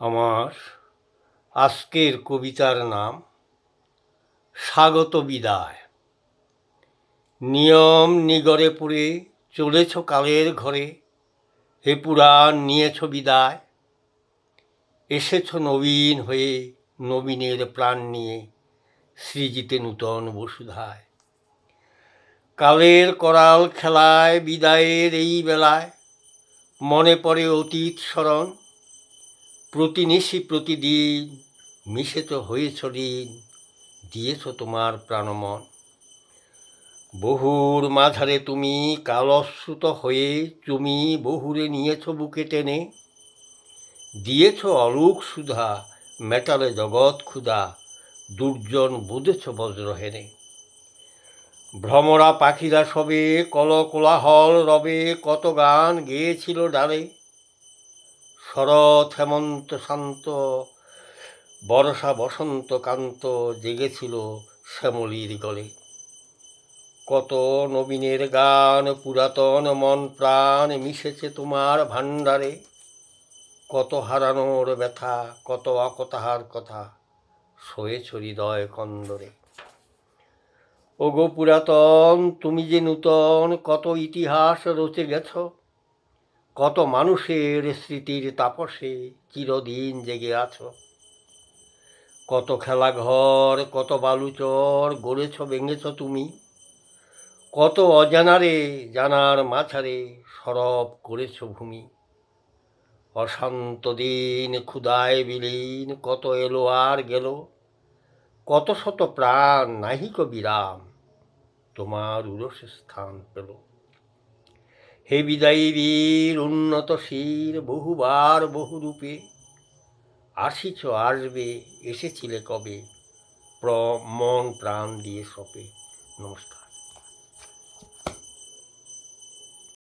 আমার আজকের কবিতার নাম স্বাগত বিদায়। নিয়ম নিগরে পুরে চলেছ কালের ঘরে, হে পুরাণ নিয়েছ বিদায়। এসেছ নবীন হয়ে নবীনের প্রাণ নিয়ে সৃজিতে নূতন বসুধায়। কালের করাল খেলায় বিদায়ের এই বেলায় মনে পড়ে অতীত স্মরণ প্রতিনিশি প্রতিদিন মিশেছ হয়েছ ঋণ, দিয়েছ তোমার প্রাণমন। বহুর মাঝারে তুমি কালশ্রুত হয়ে, তুমি বহুরে নিয়েছ বুকে টেনে। দিয়েছ অলুক সুধা, মেটালে জগৎ ক্ষুধা, দুর্জন বুঝেছ বজ্র হেনে ভ্রমরা পাখিরা সবে কল কোলাহল রবে, কত গান গেয়েছিল ডালে। শরৎ, হেমন্ত, শান্ত, বর্ষা, বসন্ত, কান্ত জেগেছিল শ্যামলির গলে। কত নবীনের গান পুরাতন মন প্রাণ মিশেছে তোমার ভাণ্ডারে। কত হারানোর ব্যথা, কত অকতাহার কথা শোয়েছ হৃদয় কন্দরে। ওগো পুরাতন, তুমি যে নূতন কত ইতিহাস রচে গেছ কত মানুষের স্মৃতির তাপসে চিরদিন জেগে আছো? কত খেলা ঘর কত বালুচর গড়েছ, ভেঙেছ তুমি? কত অজানারে, জানার মাঝারে সরব করেছ ভূমি? অশান্ত দিন ক্ষুদায় বিলীন, কত এলো আর গেল? কত শত প্রাণ নাহিক বিরাম, তোমার উরস স্থান পেল। হে বিদায়ী বীর উন্নত শির, বহুবার বহুরূপে। আসিছ, আসবে, এসেছিলে কবে? প্র, মন প্রাণ দিয়ে সপে। নমস্কার।